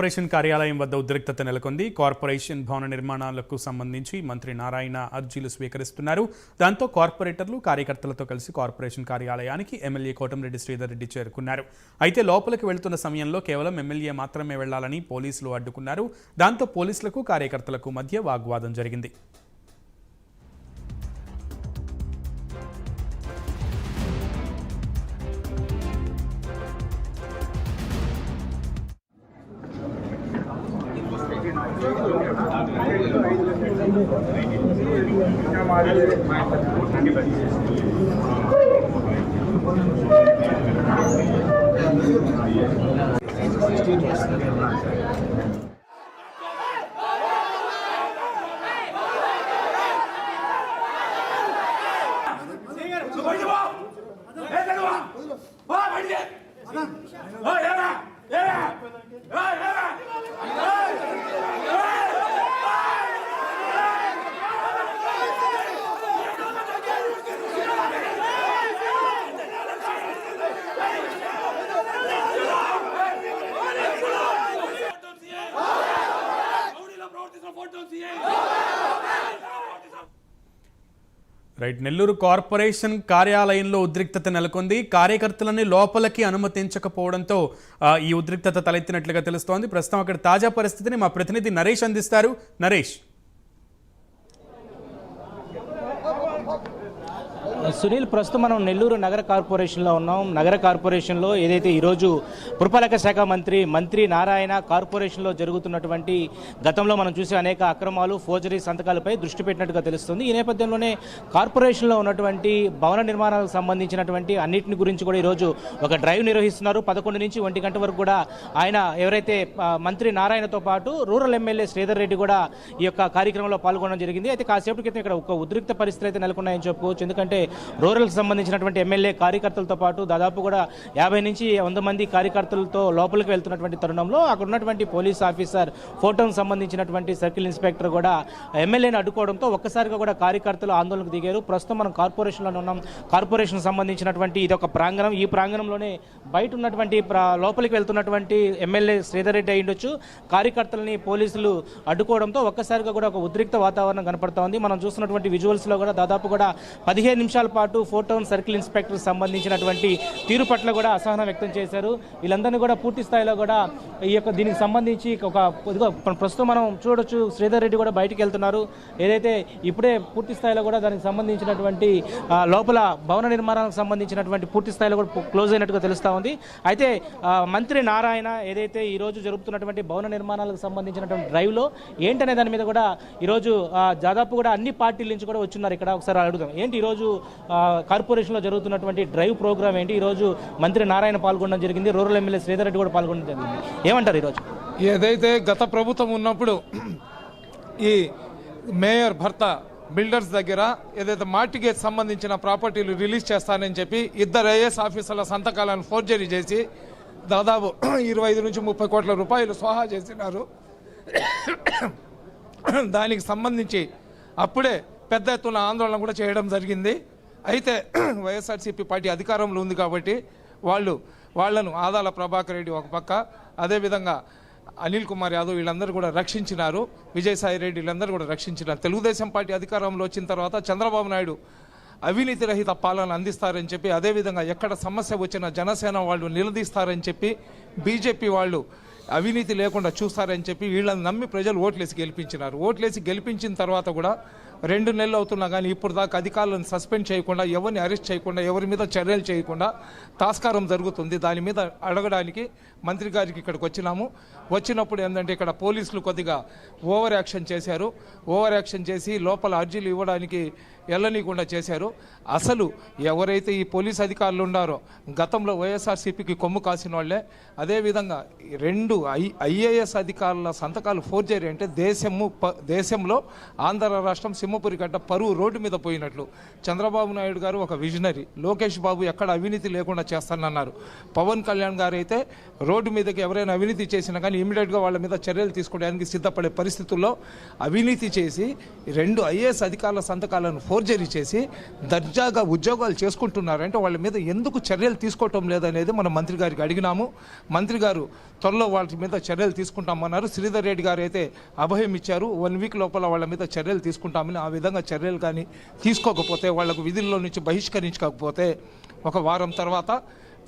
Corporation కార్యాలయం వద్ద ఉద్రిక్తత నెలకొంది. కార్పొరేషన్ భవన నిర్మాణాలకు సంబంధించి మంత్రి నారాయణ అర్జీలు స్వీకరిస్తున్నారు. దాంతో కార్పొరేటర్లు కార్యకర్తలతో కలిసి కార్పొరేషన్ కార్యాలయానికి ఎమ్మెల్యే కోటంరెడ్డి శ్రీధర్ రెడ్డి చేరుకున్నారు. అయితే లోపలికి వెళ్తున్న సమయంలో కేవలం ఎమ్మెల్యే మాత్రమే వెళ్ళాలని పోలీసులు అడ్డుకున్నారు. దాంతో పోలీసులకు కార్యకర్తలకు మధ్య వాగ్వాదం జరిగింది. ஏ ஏ ஏ ஏ ஏ రైట్ నెల్లూరు కార్పొరేషన్ కార్యాలయంలో ఉద్రిక్తత నెలకొంది. కార్యకర్తలని లోపలికి అనుమతించకపోవడంతో ఈ ఉద్రిక్తత తలెత్తినట్లుగా తెలుస్తోంది. ప్రస్తుతం అక్కడ తాజా పరిస్థితిని మా ప్రతినిధి నరేష్ అందిస్తారు. నరేష్. సునీల్ ప్రస్తుతం మనం నెల్లూరు నగర కార్పొరేషన్లో ఉన్నాం. నగర కార్పొరేషన్లో ఏదైతే ఈరోజు పురపాలక శాఖ మంత్రి మంత్రి నారాయణ కార్పొరేషన్లో జరుగుతున్నటువంటి గతంలో మనం చూసే అనేక అక్రమాలు ఫోర్జరీ సంతకాలపై దృష్టి పెట్టినట్టుగా తెలుస్తుంది. ఈ నేపథ్యంలోనే కార్పొరేషన్లో ఉన్నటువంటి భవన నిర్మాణాలకు సంబంధించినటువంటి అన్నింటిని గురించి కూడా ఈరోజు ఒక డ్రైవ్ నిర్వహిస్తున్నారు. పదకొండు నుంచి ఒంటి గంట వరకు కూడా ఆయన ఎవరైతే మంత్రి నారాయణతో పాటు రూరల్ ఎమ్మెల్యే శ్రీధర్ రెడ్డి కూడా ఈ యొక్క కార్యక్రమంలో పాల్గొనడం జరిగింది. అయితే కాసేపు క్రితం ఇక్కడ ఒక ఉద్రిక్త పరిస్థితులు అయితే నెలకొన్నాయని చెప్పుకోవచ్చు ఎందుకంటే రూరల్కి సంబంధించినటువంటి ఎమ్మెల్యే కార్యకర్తలతో పాటు దాదాపు కూడా యాభై నుంచి వంద మంది కార్యకర్తలతో లోపలికి వెళ్తున్నటువంటి తరుణంలో అక్కడ ఉన్నటువంటి పోలీస్ ఆఫీసర్ ఫోటోకు సంబంధించినటువంటి సర్కిల్ ఇన్స్పెక్టర్ కూడా ఎమ్మెల్యేని అడ్డుకోవడంతో ఒక్కసారిగా కూడా కార్యకర్తలు ఆందోళనకు దిగారు. ప్రస్తుతం మనం కార్పొరేషన్లో ఉన్నాం. కార్పొరేషన్ సంబంధించినటువంటి ఇది ఒక ప్రాంగణం. ఈ ప్రాంగణంలోనే బయట ఉన్నటువంటి లోపలికి వెళ్తున్నటువంటి ఎమ్మెల్యే శ్రీధర్ రెడ్డి అయి ఉండొచ్చు. కార్యకర్తలని పోలీసులు అడ్డుకోవడంతో ఒక్కసారిగా కూడా ఒక ఉద్రిక్త వాతావరణం కనపడుతోంది మనం చూస్తున్నటువంటి విజువల్స్లో కూడా దాదాపు కూడా పదిహేను నిమిషాల పాటు ఫోటోన్ సర్కిల్ ఇన్స్పెక్టర్ సంబంధించినటువంటి తీరు పట్ల కూడా అసహనం వ్యక్తం చేశారు. వీళ్ళందరినీ కూడా పూర్తి స్థాయిలో కూడా ఈ యొక్క దీనికి సంబంధించి ఒక ప్రస్తుతం మనం చూడొచ్చు శ్రీధర్ రెడ్డి కూడా బయటికి వెళ్తున్నారు. ఏదైతే ఇప్పుడే పూర్తి స్థాయిలో కూడా దానికి సంబంధించినటువంటి లోపల భవన నిర్మాణానికి సంబంధించినటువంటి పూర్తి స్థాయిలో కూడా క్లోజ్ అయినట్టుగా తెలుస్తూ ఉంది. అయితే మంత్రి నారాయణ ఏదైతే ఈరోజు జరుగుతున్నటువంటి భవన నిర్మాణాలకు సంబంధించినటువంటి డ్రైవ్లో ఏంటనే దాని మీద కూడా ఈరోజు దాదాపు కూడా అన్ని పార్టీల నుంచి కూడా వచ్చున్నారు. ఇక్కడ ఒకసారి అడుగుదాం. ఏంటి ఈరోజు కార్పొరేషన్లో జరుగుతున్నటువంటి డ్రైవ్ ప్రోగ్రామ్ ఏంటి? ఈరోజు మంత్రి నారాయణ పాల్గొనడం జరిగింది. రూరల్ ఎమ్మెల్యే శ్రీధర్ రెడ్డి కూడా పాల్గొనడం జరిగింది. ఏమంటారు ఈరోజు? ఏదైతే గత ప్రభుత్వం ఉన్నప్పుడు ఈ మేయర్ భర్త బిల్డర్స్ దగ్గర ఏదైతే మార్టిగేజ్ సంబంధించిన ప్రాపర్టీలు రిలీజ్ చేస్తానని చెప్పి ఇద్దరు ఐఏఎస్ ఆఫీసర్ల సంతకాలను ఫోర్జరీ చేసి దాదాపు ఇరవై ఐదు నుంచి ముప్పై కోట్ల రూపాయలు స్వాహా చేసినారు. దానికి సంబంధించి అప్పుడే పెద్ద ఎత్తున ఆందోళన కూడా చేయడం జరిగింది. అయితే వైఎస్ఆర్సీపీ పార్టీ అధికారంలో ఉంది కాబట్టి వాళ్ళు వాళ్ళను ఆదాల ప్రభాకర్ రెడ్డి ఒక పక్క అదేవిధంగా అనిల్ కుమార్ యాదవ్ వీళ్ళందరూ కూడా రక్షించినారు. విజయసాయి రెడ్డి వీళ్ళందరూ కూడా రక్షించినారు. తెలుగుదేశం పార్టీ అధికారంలో వచ్చిన తర్వాత చంద్రబాబు నాయుడు అవినీతి రహిత పాలన అందిస్తారని చెప్పి అదేవిధంగా ఎక్కడ సమస్య వచ్చినా జనసేన వాళ్ళు నిలదీస్తారని చెప్పి బీజేపీ వాళ్ళు అవినీతి లేకుండా చూస్తారని చెప్పి వీళ్ళని నమ్మి ప్రజలు ఓట్లేసి గెలిపించినారు. ఓట్లేసి గెలిపించిన తర్వాత కూడా రెండు నెలలు అవుతున్నా కానీ ఇప్పుడు దాకా అధికారులను సస్పెండ్ చేయకుండా ఎవరిని అరెస్ట్ చేయకుండా ఎవరి మీద చర్యలు చేయకుండా తాస్కారం జరుగుతుంది. దాని మీద అడగడానికి మంత్రి గారికి ఇక్కడికి వచ్చినాము. వచ్చినప్పుడు ఏంటంటే ఇక్కడ పోలీసులు కొద్దిగా ఓవర్ యాక్షన్ చేశారు. ఓవర్ యాక్షన్ చేసి లోపల అర్జీలు ఇవ్వడానికి వెళ్ళనీయకుండా చేశారు. అసలు ఎవరైతే ఈ పోలీస్ అధికారులు ఉన్నారో గతంలో వైఎస్ఆర్సీపీకి కొమ్ము కాసిన వాళ్ళే. అదేవిధంగా రెండు ఐ ఐఏఎస్ అధికారుల సంతకాలు ఫోర్జరీ అంటే దేశము ప- దేశంలో ఆంధ్ర రాష్ట్రం సింహపురి గడ్డ పరువు రోడ్డు మీద పోయినట్లు. చంద్రబాబు నాయుడు గారు ఒక విజనరీ. లోకేష్ బాబు ఎక్కడ అవినీతి లేకుండా చేస్తానన్నారు. పవన్ కళ్యాణ్ గారు అయితే రోడ్డు మీదకి ఎవరైనా అవినీతి చేసినా కానీ ఇమీడియట్గా వాళ్ళ మీద చర్యలు తీసుకోవడానికి సిద్ధపడే పరిస్థితుల్లో అవినీతి చేసి రెండు ఐఏఎస్ అధికారుల సంతకాలను ఫోర్జరీ చేసి దర్జాగా ఉద్యోగాలు చేసుకుంటున్నారంటే వాళ్ళ మీద ఎందుకు చర్యలు తీసుకోవటం లేదనేది మనం మంత్రి గారికి అడిగినాము. మంత్రి గారు త్వరలో వాళ్ళ మీద చర్యలు తీసుకుంటామన్నారు. శ్రీధర్ రెడ్డి గారు అయితే అభయం ఇచ్చారు. వన్ వీక్ లోపల వాళ్ళ మీద చర్యలు తీసుకుంటామని ఆ విధంగా చర్యలు కానీ తీసుకోకపోతే వాళ్ళకు విధుల్లో నుంచి బహిష్కరించకపోతే ఒక వారం తర్వాత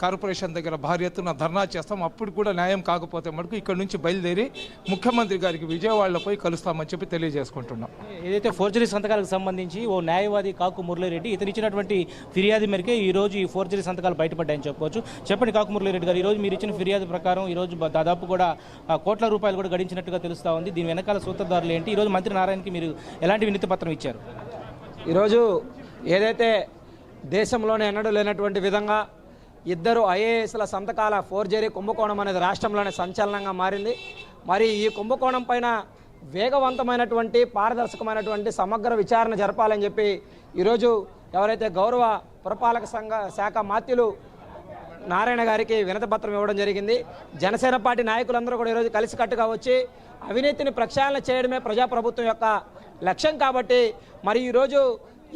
కార్పొరేషన్ దగ్గర భారీ ఎత్తున ధర్నా చేస్తాం. అప్పుడు కూడా న్యాయం కాకపోతే మటుకు ఇక్కడ నుంచి బయలుదేరి ముఖ్యమంత్రి గారికి విజయవాడలో పోయి కలుస్తామని చెప్పి తెలియజేసుకుంటున్నాం. ఏదైతే ఫోర్జరీ సంతకాలకు సంబంధించి ఓ న్యాయవాది కాకు మురళీరెడ్డి ఇతను ఇచ్చినటువంటి ఫిర్యాదు మేరకే ఈ రోజు ఈ ఫోర్జరీ సంతకాలు బయటపడ్డాయని చెప్పుకోవచ్చు. చెప్పండి కాకు మురళీరెడ్డి గారు ఈ రోజు మీరు ఇచ్చిన ఫిర్యాదు ప్రకారం ఈ రోజు బ- దాదాపు కూడా ఆ, కోట్ల రూపాయలు కూడా గడించినట్టుగా తెలుస్తా ఉంది. దీని వెనకాల సూత్రధారులు ఏంటి? ఈ రోజు మంత్రి నారాయణకి మీరు ఎలాంటి వినతి పత్రం ఇచ్చారు? ఈరోజు ఏదైతే దేశంలోనే ఎన్నడూ లేనటువంటి విధంగా ఇద్దరు ఐఏఎస్ల సంతకాల ఫోర్జరీ కుంభకోణం అనేది రాష్ట్రంలోనే సంచలనంగా మారింది. మరి ఈ కుంభకోణం పైన వేగవంతమైనటువంటి పారదర్శకమైనటువంటి సమగ్ర విచారణ జరపాలని చెప్పి ఈరోజు ఎవరైతే గౌరవ పురపాలక సంఘ శాఖ మాత్యులు నారాయణ గారికి వినతపత్రం ఇవ్వడం జరిగింది. జనసేన పార్టీ నాయకులందరూ కూడా ఈరోజు కలిసికట్టుగా వచ్చి అవినీతిని ప్రక్షాళన చేయడమే ప్రజాప్రభుత్వం యొక్క లక్ష్యం కాబట్టి మరి ఈరోజు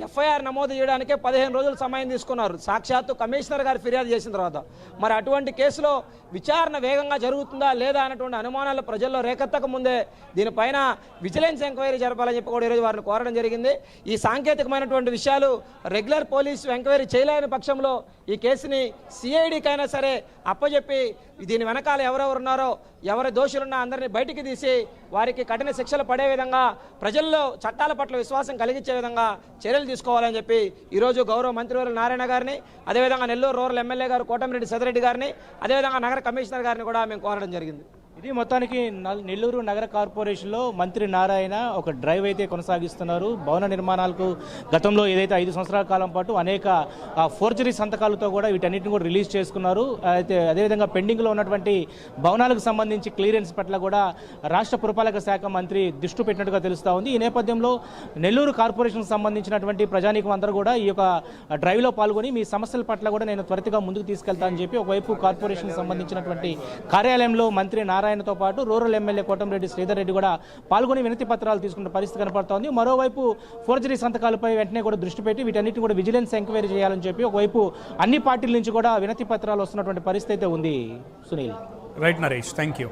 ఎఫ్ఐఆర్ నమోదు చేయడానికే పదిహేను రోజులు సమయం తీసుకున్నారు. సాక్షాత్తు కమిషనర్ గారు ఫిర్యాదు చేసిన తర్వాత. మరి అటువంటి కేసులో విచారణ వేగంగా జరుగుతుందా లేదా అన్నటువంటి అనుమానాలు ప్రజల్లో రేకెత్తక ముందే దీనిపైన విజిలెన్స్ ఎంక్వైరీ జరపాలని చెప్పి కూడా ఈరోజు వారిని కోరడం జరిగింది. ఈ సాంకేతికమైనటువంటి విషయాలు రెగ్యులర్ పోలీసు ఎంక్వైరీ చేయలేని పక్షంలో ఈ కేసుని సిఐడికైనా సరే అప్పచెప్పి దీని వెనకాల ఎవరెవరు ఉన్నారో ఎవరి దోషులున్నా అందరినీ బయటికి తీసి వారికి కఠిన శిక్షలు పడే విధంగా ప్రజల్లో చట్టాల పట్ల విశ్వాసం కలిగించే విధంగా చర్యలు తీసుకోవాలని చెప్పి ఈరోజు గౌరవ మంత్రివర్యులు నారాయణ గారిని అదేవిధంగా నెల్లూరు రూరల్ ఎమ్మెల్యే గారు కోటమిరెడ్డి సదిరెడ్డి గారిని అదేవిధంగా నగర కమిషనర్ గారిని కూడా మేము కోరడం జరిగింది. ఇది మొత్తానికి నల్- నెల్లూరు నగర కార్పొరేషన్లో మంత్రి నారాయణ ఒక డ్రైవ్ అయితే కొనసాగిస్తున్నారు. భవన నిర్మాణాలకు గతంలో ఏదైతే ఐదు సంవత్సరాల కాలం పాటు అనేక ఫోర్చరీ ఫోర్జరీ సంతకాలతో కూడా వీటన్నిటిని కూడా రిలీజ్ చేసుకున్నారు. అయితే అదేవిధంగా పెండింగ్లో ఉన్నటువంటి భవనాలకు సంబంధించి క్లియరెన్స్ పట్ల కూడా రాష్ట్ర పురపాలక శాఖ మంత్రి దృష్టి పెట్టినట్టుగా తెలుస్తూ ఉంది. ఈ నేపథ్యంలో నెల్లూరు కార్పొరేషన్కు సంబంధించినటువంటి ప్రజానీకం అందరూ కూడా ఈ యొక్క డ్రైవ్లో పాల్గొని మీ సమస్యల పట్ల కూడా నేను త్వరితగా ముందుకు తీసుకెళ్తా అని చెప్పి ఒకవైపు కార్పొరేషన్ సంబంధించినటువంటి కార్యాలయంలో మంత్రి నారాయణతో పాటు రూరల్ ఎమ్మెల్యే కోటంరెడ్డి శ్రీధర్ రెడ్డి కూడా పాల్గొని వినతి పత్రాలు తీసుకున్న పరిస్థితి కనపడుతోంది. మరోవైపు ఫోర్జరీ సంతకాలపై వెంటనే కూడా దృష్టి పెట్టి వీటన్నిటిని కూడా విజిలెన్స్ ఎంక్వైరీ చేయాలని చెప్పి ఒకవైపు అన్ని పార్టీల నుంచి కూడా వినతి పత్రాలు వస్తున్నటువంటి పరిస్థితి అయితే ఉంది. Sunil. Right Naresh thank you